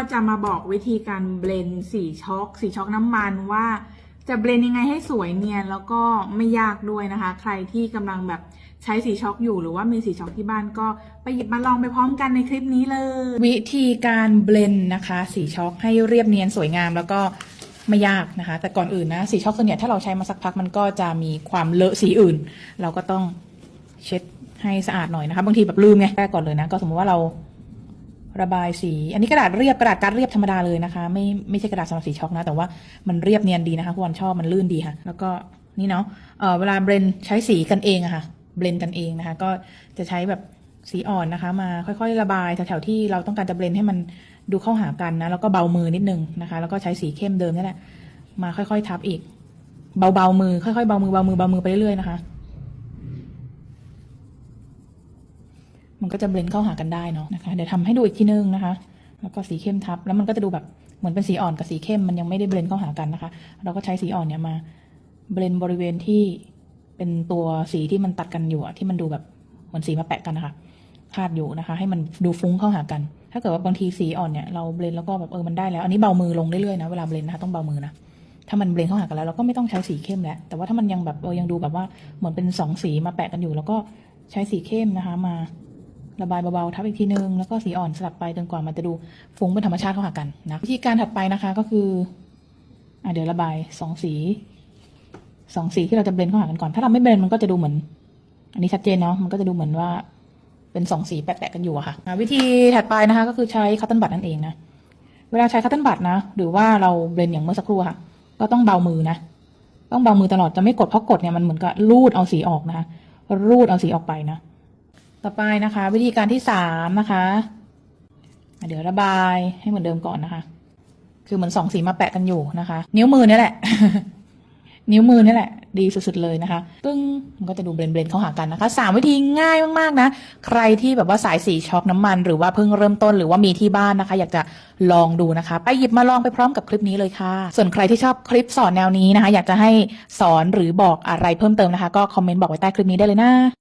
ก็จะมาบอกวิธีการเบลนสีช็อกสีช็อกน้ำมันว่าจะเบลนยังไงให้สวยเนียนแล้วก็ไม่ยากด้วยนะคะ ใครที่กำลังแบบใช้สีช็อกอยู่หรือว่ามีสีช็อกที่บ้านก็ไปหยิบมาลองไปพร้อมกันในคลิปนี้เลย วิธีการเบลนนะคะ สีช็อกให้เรียบเนียนสวยงามแล้วก็ไม่ยากนะคะ แต่ก่อนอื่นนะสีช็อกส่วนใหญ่ถ้าเราใช้มาสักพักมันก็จะมีความเลอะสีอื่น เราก็ต้องเช็ดให้สะอาดหน่อยนะคะ บางทีแบบลืมไงแรกก่อนเลยนะก็สมมติว่าเรา ระบายสี อันนี้กระดาษเรียบกระดาษการเรียบธรรมดาเลยนะคะ ไม่ไม่ใช่กระดาษสำหรับสีช็อกนะ แต่ว่ามันเรียบเนียนดีนะคะคุณชอบมันลื่นดีค่ะ แล้วก็นี่เนาะเออเวลาเบรนใช้สีกันเองอะค่ะ เบรนกันเองนะคะ ก็จะใช้แบบสีอ่อนนะคะ มาค่อยๆ ระบายแถวๆที่เราต้องการจะเบรนให้มันดูเข้าหากันนะ แล้วก็เบามือนิดนึงนะคะ แล้วก็ใช้สีเข้มเดิมนี่แหละมาค่อยๆทับอีก เบาๆมือค่อยๆเบามือเบามือเบามือไปเรื่อยๆนะคะ มันก็จะเบลนเข้าหากันได้เนาะนะคะเดี๋ยวทำให้ดูอีกทีนึงนะคะ แล้วก็สีเข้มทับ แล้วมันก็จะดูแบบเหมือนเป็นสีอ่อนกับสีเข้มมันยังไม่ได้เบลนเข้าหากันนะคะ เราก็ใช้สีอ่อนเนี่ยมาเบลนบริเวณที่เป็นตัวสีที่มันตัดกันอยู่ที่มันดูแบบเหมือนสีมาแปะกันนะคะพาดอยู่นะคะ ให้มันดูฟุ้งเข้าหากัน ถ้าเกิดว่าบางทีสีอ่อนเนี่ยเราเบลนแล้วก็แบบเออมันได้แล้ว อันนี้เบามือลงเรื่อยๆนะเวลาเบลนนะคะต้องเบามือนะถ้ามันเบลนเข้าหากันแล้วเราก็ไม่ต้องใช้สีเข้มแล้ว แต่ว่าถ้ามันยังแบบเออยังดูแบบว่าเหมือนเป็นสองสีมาแปะกันอยู่ แล้วก็ใช้สีเข้มนะคะมา ระบายเบาๆทับอีกทีนึง แล้วก็สีอ่อนสลับไปจนกว่ามันจะดูฟุ้งเป็นธรรมชาติเข้าหากันนะวิธีการถัดไปนะคะก็คืออะเดี๋ยวระบายสองสีสองสีที่เราจะเบลนเข้าหากันก่อน ถ้าเราไม่เบลนมันก็จะดูเหมือน อันนี้ชัดเจนเนาะมันก็จะดูเหมือนว่าเป็นสองสีแปะๆกันอยู่อะค่ะอะวิธีถัดไปนะคะก็คือใช้คัตเติลบัตนั่นเองนะเวลาใช้คัตเติลบัตนะ หรือว่าเราเบลนอย่างเมื่อสักครู่ค่ะ ก็ต้องเบามือนะต้องเบามือตลอดจะไม่กดเพราะกดเนี่ยมันเหมือนกับรูดเอาสีออกนะคะรูดเอาสีออกไปนะ ต่อไปนะคะ วิธีการที่สามนะคะ เดี๋ยวระบายให้เหมือนเดิมก่อนนะคะ คือเหมือนสองสีมาแปะกันอยู่นะคะ นิ้วมือเนี่ยแหละ นิ้วมือนี่แหละ ดีสุดๆเลยนะคะตึ้งมันก็จะดูเบลนๆเข้าหากันนะคะสามวิธีง่ายมากๆนะ ใครที่แบบว่าสายสีช็อกน้ำมัน หรือว่าเพิ่งเริ่มต้นหรือว่ามีที่บ้านนะคะ อยากจะลองดูนะคะ ไปหยิบมาลองไปพร้อมกับคลิปนี้เลยค่ะ ส่วนใครที่ชอบคลิปสอนแนวนี้นะคะ อยากจะให้สอนหรือบอกอะไรเพิ่มเติมนะคะ ก็คอมเมนต์บอกไว้ใต้คลิปนี้ได้เลยนะ